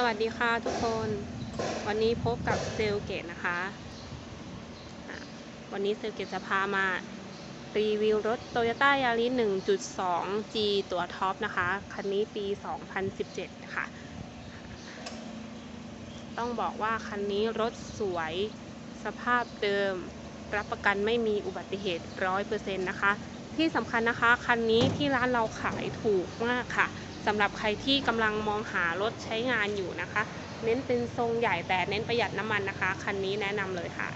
สวัสดีค่ะทุกคน วันนี้พบกับเซลเกตนะคะ วันนี้เซลเกตจะพามารีวิวรถ Toyota Yaris 1.2G ตัวท็อปนะคะ คันนี้ปี 2017 ค่ะ ต้องบอกว่าคันนี้รถสวยสภาพเดิม รับประกันไม่มีอุบัติเหตุ 100%นะคะ ที่สำคัญนะคะ คันนี้ที่ร้านเราขายถูกมากค่ะ สำหรับใครที่กำลังมองหารถใช้งานอยู่นะคะ เน้นเป็นทรงใหญ่แต่เน้นประหยัดน้ำมันนะคะ คันนี้แนะนำเลยค่ะ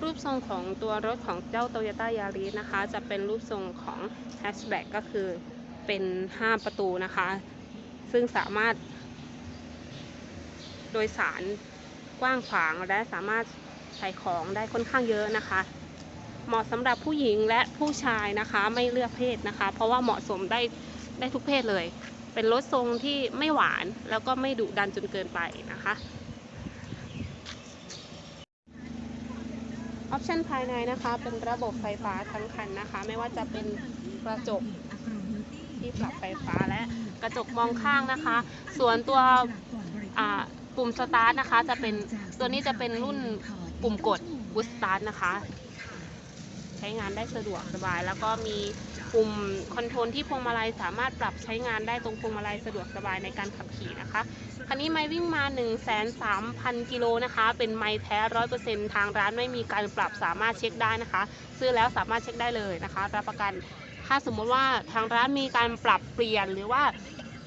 รูปทรงของตัวรถของเจ้า Toyota Yaris นะคะ จะเป็นรูปทรงของ hatchback ก็คือเป็น 5 ประตูนะคะ ซึ่งสามารถ โดยสารกว้างขวางและสามารถใส่ของได้ค่อนข้างเยอะนะคะ เหมาะสำหรับผู้หญิงและผู้ชายนะคะ ไม่เลือกเพศนะคะ เพราะว่าเหมาะสมได้ได้ทุกเพศเลย เป็นรถทรงที่ไม่หวานแล้วก็ไม่ดุดันจนเกินไปนะคะออปชันภายในนะคะเป็นระบบไฟฟ้าทั้งคันนะคะ ไม่ว่าจะเป็นกระจกที่ปรับไฟฟ้าและกระจกมองข้างนะคะ ส่วนตัวปุ่มสตาร์ทนะคะจะเป็นตัวนี้จะเป็นรุ่นปุ่มกดบูสตาร์ทนะคะ ใช้งานได้สะดวกสบาย แล้วก็มีปุ่มคอนโทรลที่พวงมาลัยสามารถปรับใช้งานได้ตรงพวงมาลัยสะดวกสบายในการขับขี่นะคะคันนี้ไม่วิ่งมา 1 3 0 0 0 กิโลนะคะ เป็นไม้แท้ร้อยเปอร์เซ็นทางร้านไม่มีการปรับสามารถเช็คได้นะคะ ซื้อแล้วสามารถเช็คได้เลยนะคะ รับประกันถ้าสมมติว่าทางร้านมีการปรับเปลี่ยนหรือว่า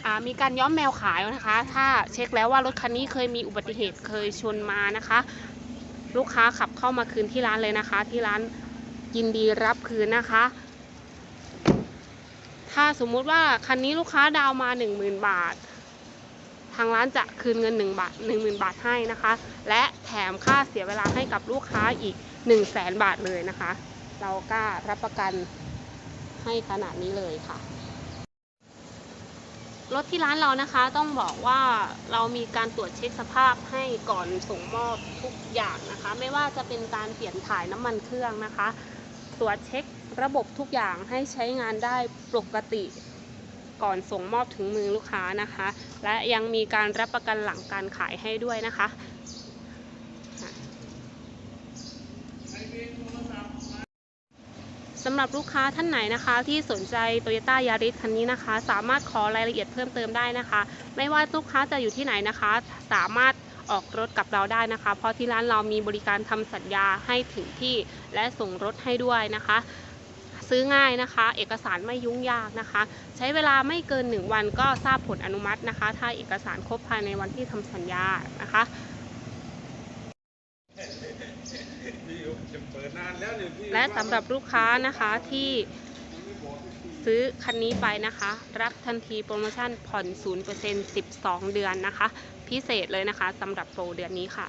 อ่ามีการย้อมแมวขายนะคะ ถ้าเช็คแล้วว่ารถคันนี้เคยมีอุบัติเหตุเคยชนมานะคะ ลูกค้าขับเข้ามาคืนที่ร้านเลยนะคะ ที่ร้าน ยินดีรับคืนนะคะ ถ้าสมมุติว่าคันนี้ลูกค้าดาวน์มา 10,000 บาท ทางร้านจะคืนเงิน 1 บาท 10,000 บาทให้นะคะ และแถมค่าเสียเวลาให้กับลูกค้าอีก 1 0 0 0 0แสนบาทเลยนะคะ เรากล้ารับประกันให้ขนาดนี้เลยค่ะรถที่ร้านเรานะคะต้องบอกว่าเรามีการตรวจเช็คสภาพให้ก่อนส่งมอบทุกอย่างนะคะ ไม่ว่าจะเป็นการเปลี่ยนถ่ายน้ำมันเครื่องนะคะ ตรวจเช็คระบบทุกอย่างให้ใช้งานได้ปกติก่อนส่งมอบถึงมือลูกค้านะคะ และยังมีการรับประกันหลังการขายให้ด้วยนะคะสำหรับลูกค้าท่านไหนนะคะที่สนใจ Toyota Yaris คันนี้นะคะ สามารถขอรายละเอียดเพิ่มเติมได้นะคะ ไม่ว่าลูกค้าจะอยู่ที่ไหนนะคะ สามารถ ออกรถกับเราได้นะคะ เพราะที่ร้านเรามีบริการทำสัญญาให้ถึงที่และส่งรถให้ด้วยนะคะ ซื้อง่ายนะคะ เอกสารไม่ยุ่งยากนะคะ ใช้เวลาไม่เกิน 1 วันก็ทราบผลอนุมัตินะคะ ถ้าเอกสารครบภายในวันที่ทำสัญญานะคะและสำหรับลูกค้านะคะที่ ซื้อคันนี้ไปนะคะ รับทันทีโปรโมชั่นผ่อน 0% 12 เดือนนะคะ พิเศษเลยนะคะสำหรับโปรเดือนนี้ค่ะ